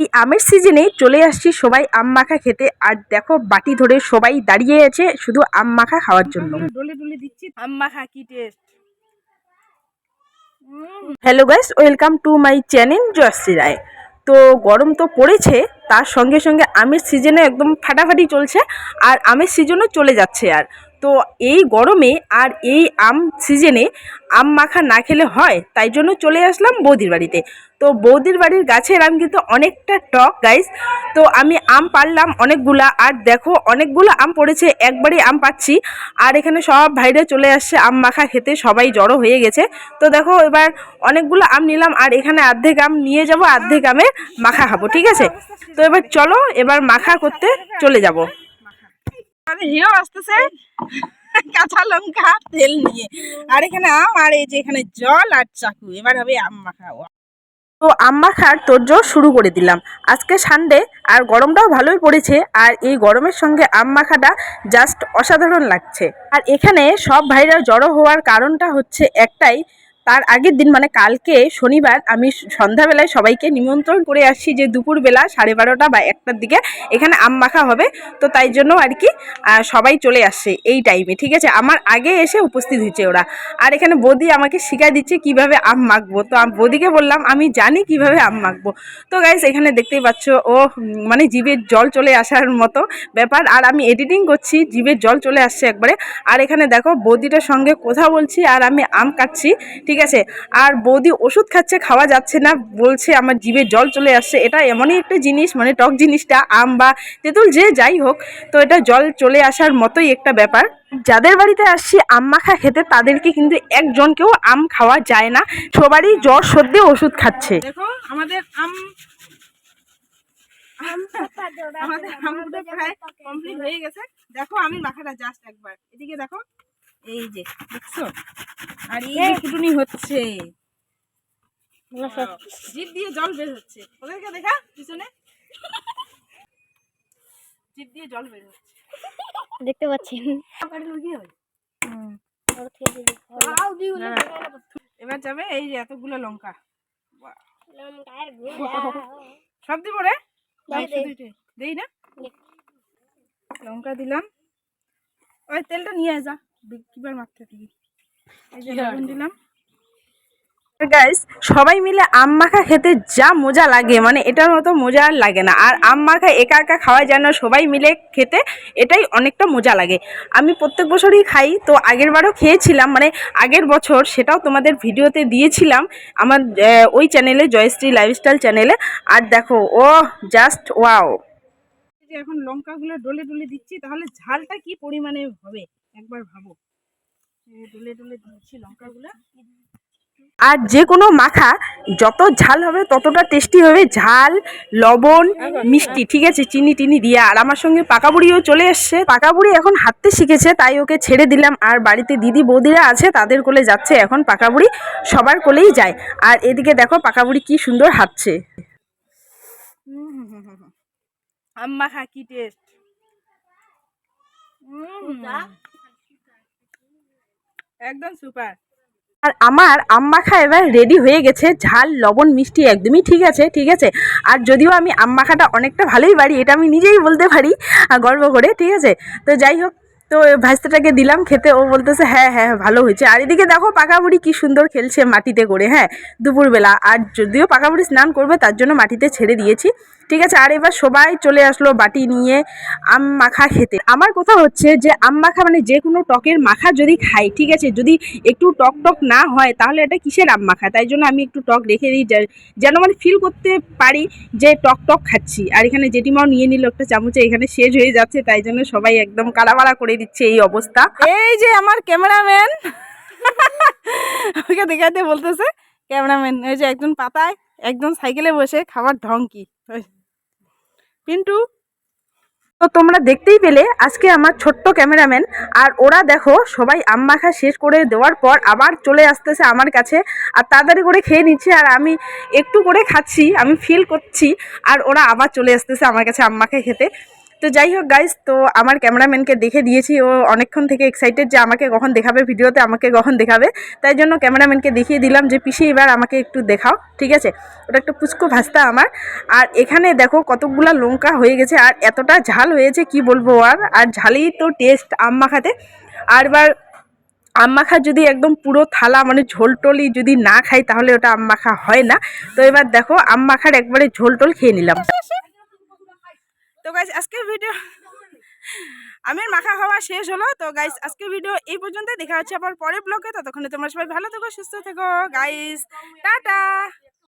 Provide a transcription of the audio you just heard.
এই আমের সিজনে চলে আসছি সবাই আম মাখা খেতে। আর দেখো বাটি ধরে সবাই দাঁড়িয়ে আছে শুধু আম মাখা খাওয়ার জন্য। ডলে ডলে দিচ্ছি। আম মাখা কি taste hello guys welcome to my channel Joyshree Roy তো গরম তো পড়েছে তার সঙ্গে সঙ্গে আমের সিজনে একদম ফাটাফাটি চলছে আর আমের সিজনও চলে যাচ্ছে আর। তো এই গরমে আর এই আম সিজনে আম মাখা না খেলে হয়, তাই জন্য চলে আসলাম বৌদির বাড়িতে। তো বৌদির বাড়ির গাছের আম কিন্তু অনেকটা টক গাইস তো আমি আম পারলাম অনেকগুলা, আর দেখো অনেকগুলো আম পড়েছে একবারই আম পাচ্ছি। আর এখানে সব ভাইরা চলে আসছে আম মাখা খেতে, সবাই জড়ো হয়ে গেছে। তো দেখো এবার অনেকগুলো আম নিলাম, আর এখানে আর্ধেক আম নিয়ে যাব, অর্ধেক আমে মাখা খাব, ঠিক আছে? তো এবার চলো, এবার মাখা করতে চলে যাব। হিও আসতেছে। কাঁচা লঙ্কা, তেল নিয়ে। আর এখানে আম আর এই যে এখানে জল আর চাকু, এবার হবে আম মাখা তো আম মাখার তোরজোর শুরু করে দিলাম। আজকে সানডে আর গরমটাও ভালোই পড়েছে, আর এই গরমের সঙ্গে আম মাখাটা জাস্ট অসাধারণ লাগছে। আর এখানে সব ভাইরা জড়ো হওয়ার কারণটা হচ্ছে একটাই তার আগের দিন মানে কালকে শনিবার, আমি সন্ধ্যাবেলায় সবাইকে নিমন্ত্রণ করে আসছি যে দুপুরবেলা সাড়ে বারোটা বা একটার দিকে এখানে আম মাখা হবে। তো তাই জন্য আর কি সবাই চলে আসছে এই টাইমে ঠিক আছে? আমার আগে এসে উপস্থিত হয়েছে ওরা। আর এখানে বৌদি আমাকে শিখাই দিচ্ছে কীভাবে আম মাখবো। তো আম- বৌদিকে বললাম, আমি জানি কীভাবে আম মাখবো। তো গাইস এখানে দেখতেই পাচ্ছ, ও মানে জিভের জল চলে আসার মতো ব্যাপার। আর আমি এডিটিং করছি, জিভের জল চলে আসছে একবারে। আর এখানে দেখো, বৌদিটার সঙ্গে কথা বলছি, আর আমি আম কাটছি ঠিক আছে? আর বৌদি ওষুধ খাচ্ছে, খাওয়া যাচ্ছে না, বলছে আমার জিভে জল চলে আসছে। এটা এমনই একটা জিনিস মানে টক জিনিসটা, আম বা তেঁতুল যে যাই হোক, তো এটা জল চলে আসার মতোই একটা ব্যাপার। যাদের বাড়িতে আসছি, আম মাখা খেতে তাদেরকে কিন্তু একজনকেও আম খাওয়া যায় না। সবারই জ্বর সর্দি ওষুধ খাচ্ছে। দেখো, আমাদের আম আমাদের প্রায় কমপ্লিট হয়ে গেছে। দেখো, আমি মাখাটা জাস্ট একবার। এদিকে দেখো। এই যে দেখছ? আর এই যে ফুটুনি হচ্ছে। জিভ দিয়ে জল বের হচ্ছে। ওদেরকে দেখা পিছনে? জিভ দিয়ে জল বের হচ্ছে। দেখতে পাচ্ছেন। এবার যাবে এই যে এতগুলো লঙ্কা। সব দিব রে। দেই। না? লঙ্কা দিলাম। ওই তেলটা নিয়ে যা। কিবার মারতে দিবি এই যে লবণ দিলাম। গাইস সবাই মিলে আম মাখা খেতে যা মজা লাগে মানে এটার মতো মজা আর লাগে না। আর আম মাখা একা একা খাওয়া যায় না সবাই মিলে খেতে এটাই অনেকটা মজা লাগে। আমি প্রত্যেক বছরই খাই তো আগের বারও খেয়েছিলাম মানে আগের বছর সেটাও তোমাদের ভিডিওতে দিয়েছিলাম আমার ওই চ্যানেলে জয়শ্রী লাইফস্টাইল চ্যানেলে আর দেখো ও জাস্ট ওয়াও যে এখন লঙ্কাগুলো ডলে ডলে দিচ্ছি, তাহলে ঝালটা কি পরিমাণে হবে? একবার ভাবো। ডলে ডলে দিচ্ছি লঙ্কাগুলো। আর যে কোনো মাখা, যত ঝাল হবে ততটা টেস্টি হবে ঝাল, লবণ, মিষ্টি, ঠিক আছে? চিনি টিনি দিয়ে। আর আমার সঙ্গে পাকা বুড়িও চলে এসছে। পাকা বুড়ি এখন হাঁটতে শিখেছে, তাই ওকে ছেড়ে দিলাম। আর বাড়িতে দিদি বৌদিরা আছে, তাদের কোলে যাচ্ছে এখন পাকা বুড়ি সবার কোলেই যায়। আর এদিকে দেখো পাকা বুড়ি কি সুন্দর হাঁটছে। আম মাখা কি টেস্ট একদম সুপার আর আমার আম মাখা এবার রেডি হয়ে গেছে ঝাল লবণ মিষ্টি একদমই ঠিক আছে ঠিক আছে। আর যদিও আমি আম মাখাটা অনেকটা ভালোই পারি এটা আমি নিজেই বলতে পারি গর্ব করে ঠিক আছে। তো যাই হোক তো ভাস্তাটাকে দিলাম, খেতে। ও বলতেছে হ্যাঁ হ্যাঁ ভালো হয়েছে। আর এদিকে দেখো পাকা বুড়ি কি সুন্দর খেলছে মাটিতে করে হ্যাঁ দুপুরবেলা। আর যদিও পাকা বুড়ি স্নান করবে, তার জন্য মাটিতে ছেড়ে দিয়েছি। ঠিক আছে, আর এবার সবাই চলে আসলো বাটি নিয়ে আম মাখা খেতে। আমার কথা হচ্ছে যে, আম মাখা মানে যে কোনো টকের মাখা যদি খাই, ঠিক আছে, যদি একটু টক টক না হয়, তাহলে এটা কিসের আম মাখা? তাই জন্য আমি একটু টক রেখে দিই যেন মানে ফিল করতে পারি যে টক টক খাচ্ছি। আর এখানে জেঠিমাও নিয়ে নিল একটা চামচে, এখানে শেষ হয়ে যাচ্ছে, তাই জন্য সবাই একদম কালাবাড়া করে দিচ্ছে এই অবস্থা। এই যে আমার ক্যামেরাম্যান। ওকে দেখাতে বলতেছে, ক্যামেরাম্যান ওই যে একজন পাতায়, একজন সাইকেলে বসে খাবার ঢং কি? পিন্টু, তো তোমরা দেখতেই পেলে, আজকে আমার ছোট্ট ক্যামেরাম্যান, আর ওরা দেখো, সবাই আম মাখা শেষ করে দেওয়ার পর আবার চলে আসতেছে আমার কাছে, আর তাড়াতাড়ি করে খেয়ে নিচ্ছে, আর আমি একটু করে খাচ্ছি, আমি ফিল করছি, আর ওরা আবার চলে আসতেছে আমার কাছে আম মাখা খেতে। তো যাই হোক গাইস তো আমার ক্যামেরাম্যানকে দেখে দিয়েছি। ও অনেকক্ষণ থেকে এক্সাইটেড যে আমাকে কখন দেখাবে ভিডিওতে, আমাকে কখন দেখাবে। তাই জন্য ক্যামেরাম্যানকে দেখিয়ে দিলাম যে, পিসি, এবার আমাকে একটু দেখাও। ঠিক আছে? ওটা একটু পুচকো ভাস্তা আমার। আর এখানে দেখো কতগুলা লঙ্কা হয়ে গেছে, আর এতটা ঝাল হয়েছে, কি বলব আর? আর ঝালই তো টেস্ট আম মাখাতে। আর এবার আম মাখা যদি একদম পুরো থালা মানে ঝোল টোলই যদি না খাই, তাহলে ওটা আম মাখা হয় না। তো এবার দেখো, আম মাখার একবারে ঝোল টোল খেয়ে নিলাম। গাইজ আজকের ভিডিও আমের মাখা খাওয়া শেষ হলো। তো গাইজ আজকের ভিডিও এই পর্যন্ত দেখা হচ্ছে আবার পরের ব্লগে ততক্ষণে তোমরা সবাই ভালো থেকো, সুস্থ থেকো। Guys tata!